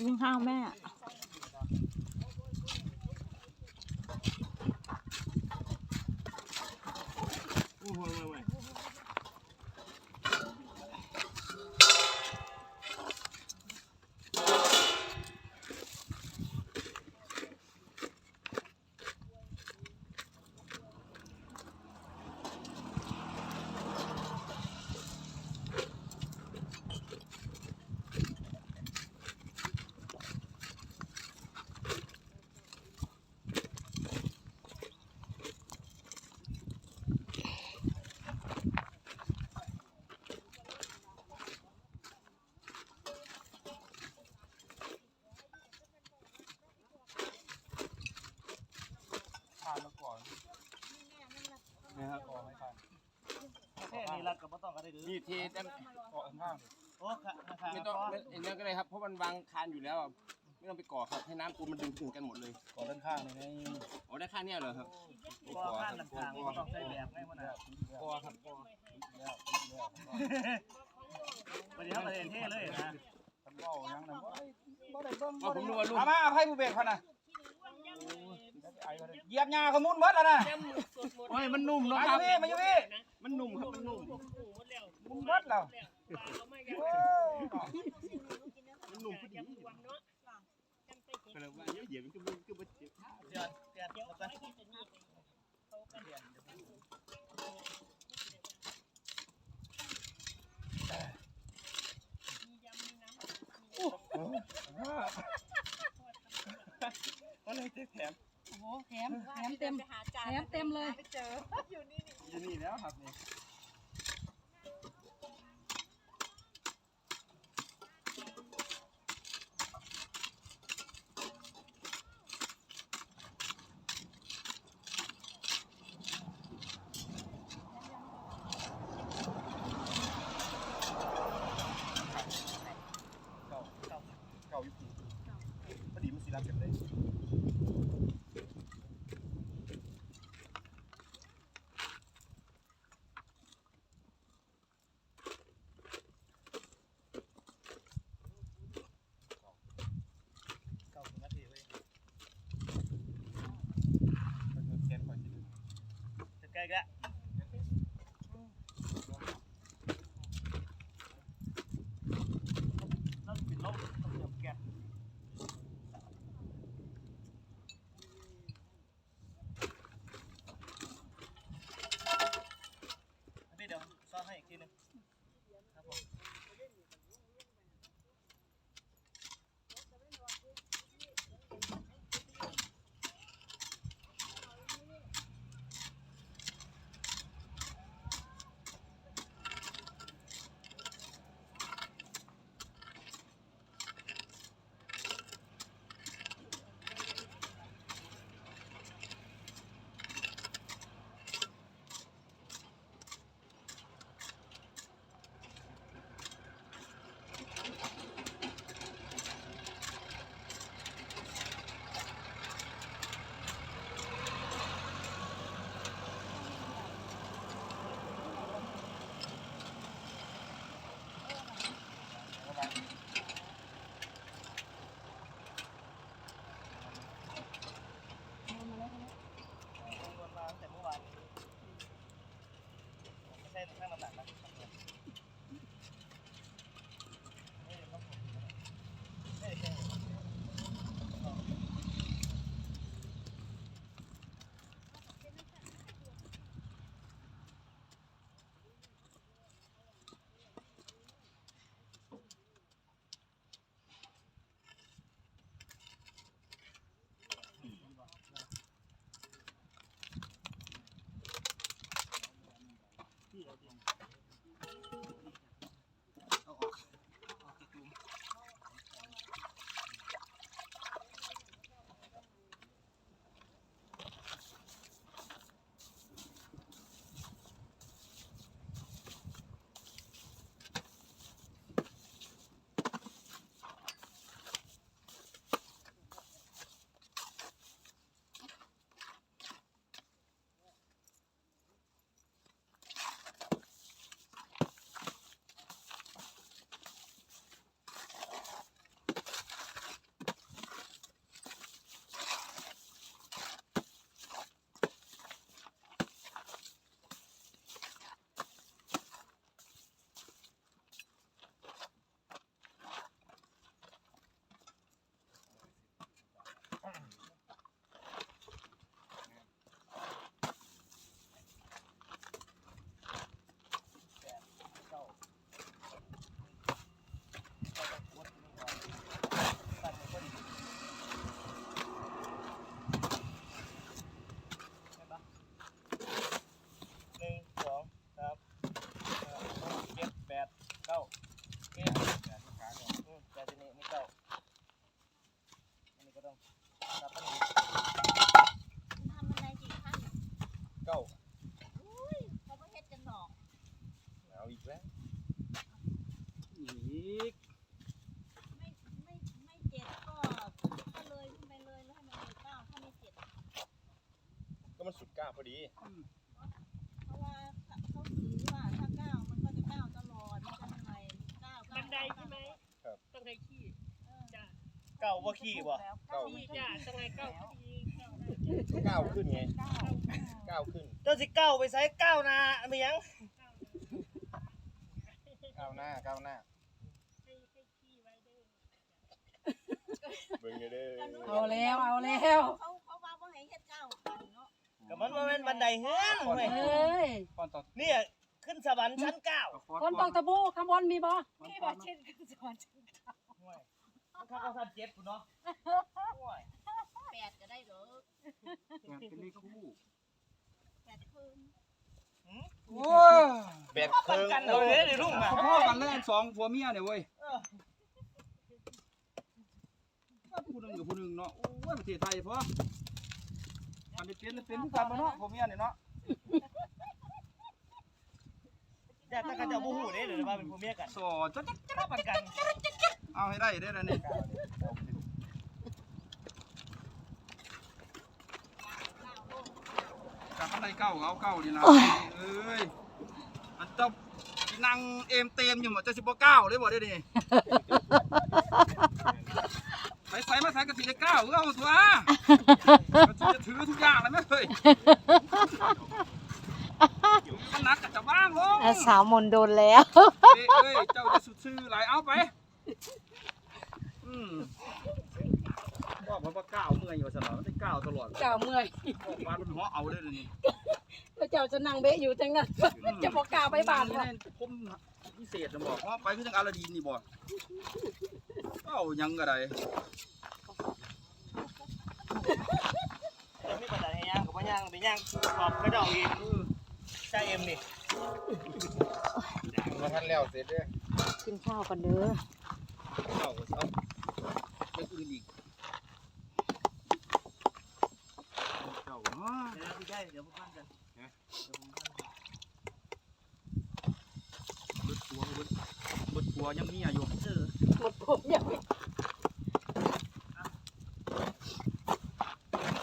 กินข้าวแม่ โอ้โหโอ้โห ทานมาก่อนนะครับก่อนไม่ทาน แค่นี้รัด กับไม่ต้องก็ได้ดื้อนี่ทีแต่ก่อนข้างโอ้ข้าข้าไม่ต้องไม่เอ็นนั่นก็เลยครับเพราะมันวางคานอยู่แล้วอะไม่ต้องไปก่อครับให้น้ำปูนมันดึงถึงกันหมดเลยก่อนด้านข้างเลยไงอ๋อได้ข้างเนี้ยเหรอครับก็ข้างลำทางไม่ต้องใช้แบบให้มันนะก่อครับก่อแล้วแล้วประเดี๋ยวประเด็นเท่เลยนะทำเบ้ายังนะบ่ได้เบิ่งอ๋อผมนึกว่าลูกเอามาเอาให้ผู้เบกเขาน่ะเหยียบหญ้าเขามุนเบิดแล้วนะโอ้ยมันนุ่มมาเนาะอคยู่รับพี่มาอยู่พี่มันนุ่มครับมันนุ่ม มุนเบิดแล้วโอ้มันนุ่มพอดีก็เลยว่าเยอะเหยียบมันก็มันก็มันเจ็บเดี๋ยวเดี๋ยวแล้วก็ก็เลยเจ็บแถมโอ้โหแถมแถมเต็มแถมเต็มเลยอยู่นี่แล้วครับนี่ เก่าเก่าเก่าอยู่พี่พอดีมันสิรับกันเลยเก่านาทีเลยแกนคอยสิ จ เพราะว่าเขาถือว่าถ้าก้าวมันก็จะก้าวตลอด มันจะเหนื่อยก้าวบันไดใช่ไหมต้องให้ขี้จ้ะเก้าบ่ขี้บ่ขี้จ้ะต้องให้เก้าขี้ก้าวขึ้นไงก้าวขึ้นเจ้าสิเก้าไปใส่เก้าหน้าไม่ยังก้าวหน้าก้าวหน้าให้ให้ขี้ไว้เด้อเบิ่งเด้อ แม่นบันไดเฮือนเว้ยเอ้ยก่อนต่อเนี่ยขึ้นสวรรค์ชั้นเก้าคนตอกตะบูข้างบนมีบ่นี่บ่เช่นกันสอนห่วยมันเข้าก็ทันเจ็ดพุ่นเนาะห่วยแปดก็ได้เหรอเป็นเลขคู่แปดคืนโอ้ยแบดปันกันเอาเลยเดี๋ยวลุงมาพ่อกันเลยอันสองผัวเมียเนี่ยเว้ยเออผู้หนึงกับผู้หนึงเนาะโอ้ยประเทศไทยพ่อ อันนี้เป็นเป็นผู้กันมาเนาะผัวเมียเนี่ยเนาะญาติกันเจ้าบ่ฮู้เด้เดี๋ยวว่าเป็นผัวเมียกันสอนจะถ้าปันกัน เอาให้ได้ได้อนี่กับอันใดเก้าเอาเก้าดีนะเอ้ยอันเจ้านั่งเอมเต็มอยู่หมดจะสิบเก้าเลยบ่ได้ดิ ไปใส่มาใส่กะทิได้เก้าเอาตัวกะทิจะถือทุกอย่างเลยไหมเฮ้ยมันนักกับจะบ้างลงอะสาวมนโดนแล้วเอ้ยเอ้ยเจ้าจะสุดซื่อหลายเอาไปอืมว่าผมว่าก้าวเมื่อยอยู่สนอได้ก้าวตลอดเจ้าเมื่อยออกมาเป็นหัวเอาเลยเลยวนี่แล้วเจ้าจะนั่งเบะอยู่จังนั้นจะบอกกล่าวไปบ้านนี่ว่าแน่ผมพิเศษจะบอกว่าไปคือจังอาลาดีนนี่บ่เอ้ายังก็ได้จะมีปั ญหาให้ย่างกับบ่ย่างไปย่างขอบกระดองอีกเออจ่าเอ็มนี่มาทันแล้วเสร็จเด้อกินข้าวกันเด้อเอ้าเอาไปอื่นอีกเจ้าเนาะเดี๋ยวพี่ได้เดี๋ยวพวกพันกันเบิดผัวเบิดเบิดผัวยังเมียอยู่เออหมดผมยังไม่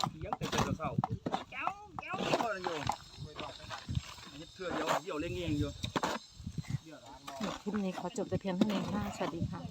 เถียงแต่แต่เช้าเจ้าเจ้าเท่านั้นอยู่เฮ็ดเทื่อเดียวเดี่ยวเล่งเองอยู่ คลิปนี้ขอ จบแต่เพียงเท่านี้ค่ะสวัสดีค่ะ